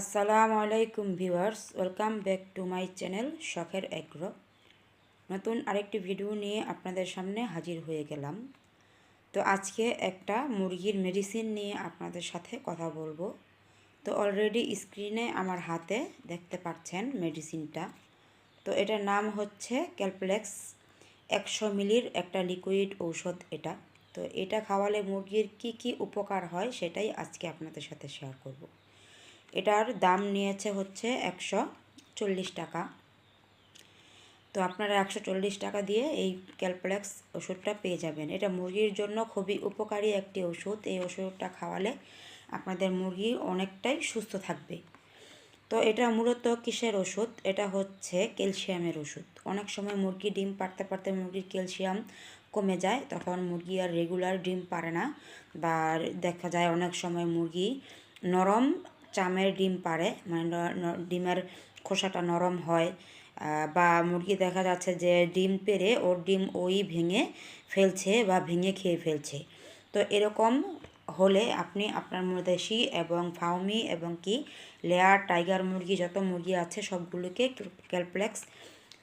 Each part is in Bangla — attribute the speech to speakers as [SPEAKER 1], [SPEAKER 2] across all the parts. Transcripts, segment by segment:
[SPEAKER 1] আসসালামু আলাইকুম viewers, welcome back to my channel শখের এগ্রো নতুন আরেকটি ভিডিও নিয়ে আপনাদের সামনে হাজির হয়ে গেলাম। তো আজকে একটা মুরগির মেডিসিন নিয়ে আপনাদের সাথে কথা বলব। তো অলরেডি স্ক্রিনে আমার হাতে দেখতে পাচ্ছেন মেডিসিনটা তো এটার নাম হচ্ছে ক্যালপ্লেক্স একশো মিলির একটা লিকুইড ঔষধ এটা। তো এটা খাওয়ালে মুরগির কি কি উপকার হয় সেটাই আজকে আপনাদের সাথে শেয়ার করব। এটার দাম নিয়েছে হচ্ছে একশো চল্লিশ টাকা। তো আপনারা একশো চল্লিশ টাকা দিয়ে এই ক্যালপ্লেক্স ওষুধটা পেয়ে যাবেন। এটা মুরগির জন্য খুবই উপকারী একটি ওষুধ। এই ওষুধটা খাওয়ালে আপনাদের মুরগি অনেকটাই সুস্থ থাকবে। তো এটা মূলত কিসের ওষুধ? এটা হচ্ছে ক্যালসিয়ামের ওষুধ। অনেক সময় মুরগি ডিম পারতে পারতে মুরগির ক্যালসিয়াম কমে যায়, তখন মুরগি আর রেগুলার ডিম পারে না। বা দেখা যায় অনেক সময় মুরগি নরম চামের ডিম পারে মানে ডিমের খোসাটা নরম হয় বা মুরগি দেখা যাচ্ছে যে ডিম পেরে ওর ডিম ওই ভেঙে ফেলছে বা ভেঙে খেয়ে ফেলছে। তো এরকম হলে আপনি আপনার দেশি এবং ফাউমি এবং কি লেয়ার, টাইগার মুরগি যত মুরগি আছে সবগুলোকে ক্যালপ্লেক্স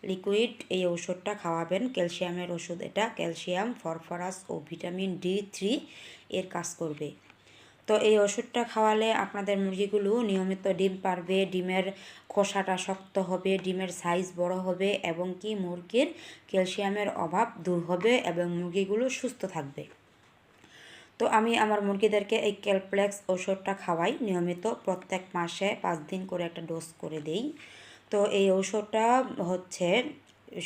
[SPEAKER 1] লিকুইড এই ওষুধটা খাওয়াবেন। ক্যালসিয়ামের ওষুধ এটা, ক্যালসিয়াম ফরফরাস ও ভিটামিন ডি থ্রি এর কাজ করবে। তো এই ওষুধটা খাওয়ালে আপনাদের মুরগিগুলো নিয়মিত ডিম পারবে, ডিমের খোসাটা শক্ত হবে, ডিমের সাইজ বড় হবে এবং কি মুরগির ক্যালসিয়ামের অভাব দূর হবে এবং মুরগিগুলো সুস্থ থাকবে। তো আমি আমার মুরগিদেরকে এই ক্যালপ্লেক্স ওষুধটা খাওয়াই। নিয়মিত প্রত্যেক মাসে পাঁচ দিন করে একটা ডোজ করে দেই। তো এই ঔষধটা হচ্ছে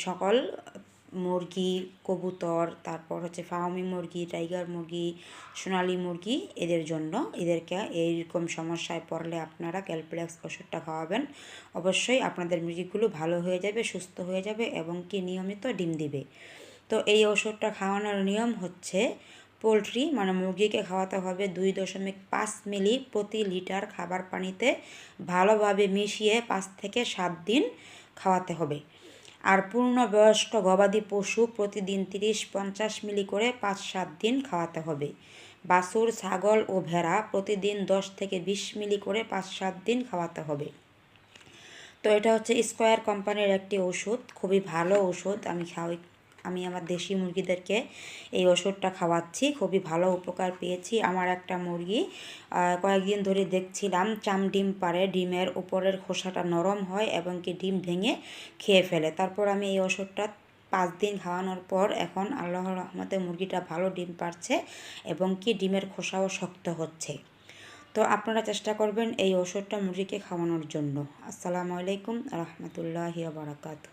[SPEAKER 1] সকল মুরগি, কবুতর, তারপর হচ্ছে ফার্মি মুরগি, টাইগার মুরগি, সোনালি মুরগি এদের জন্য। এদেরকে এইরকম সমস্যায় পড়লে আপনারা ক্যালপ্লেক্স ওষুধটা খাওয়াবেন। অবশ্যই আপনাদের মুরগিগুলো ভালো হয়ে যাবে, সুস্থ হয়ে যাবে এবং কি নিয়মিত ডিম দিবে। তো এই ওষুধটা খাওয়ানোর নিয়ম হচ্ছে পোলট্রি মানে মুরগিকে খাওয়াতে হবে দুই দশমিক পাঁচ মিলি প্রতি লিটার খাবার পানিতে ভালোভাবে মিশিয়ে পাঁচ থেকে সাত দিন খাওয়াতে হবে। আর পূর্ণবয়স্ক গবাদি পশু প্রতিদিন তিরিশ পঞ্চাশ মিলি করে পাঁচ সাত দিন খাওয়াতে হবে। বাছুর, ছাগল ও ভেড়া প্রতিদিন দশ থেকে বিশ মিলি করে পাঁচ সাত দিন খাওয়াতে হবে। তো এটা হচ্ছে স্কোয়ার কোম্পানির একটি ওষুধ। খুবই ভালো ওষুধ। আমি খাওয়াই আমি আমার দেশি মুরগিদেরকে এই ওষুধটা খাওয়াচ্ছি। খুবই ভালো উপকার পেয়েছি আমার একটা মুরগি। কয়েকদিন ধরে দেখছিলাম চাম ডিম পারে ডিমের উপরের খোসাটা নরম হয় এবং কি ডিম ভেঙে খেয়ে ফেলে। তারপর আমি এই ওষুধটা পাঁচ দিন খাওয়ানোর পর এখন আল্লাহর রহমতে মুরগিটা ভালো ডিম পারছে এবং কি ডিমের খোসাও শক্ত হচ্ছে। তো আপনারা চেষ্টা করবেন এই ওষুধটা মুরগিকে খাওয়ানোর জন্য। আসসালামু আলাইকুম রহমতুল্লাহ বারাকাতু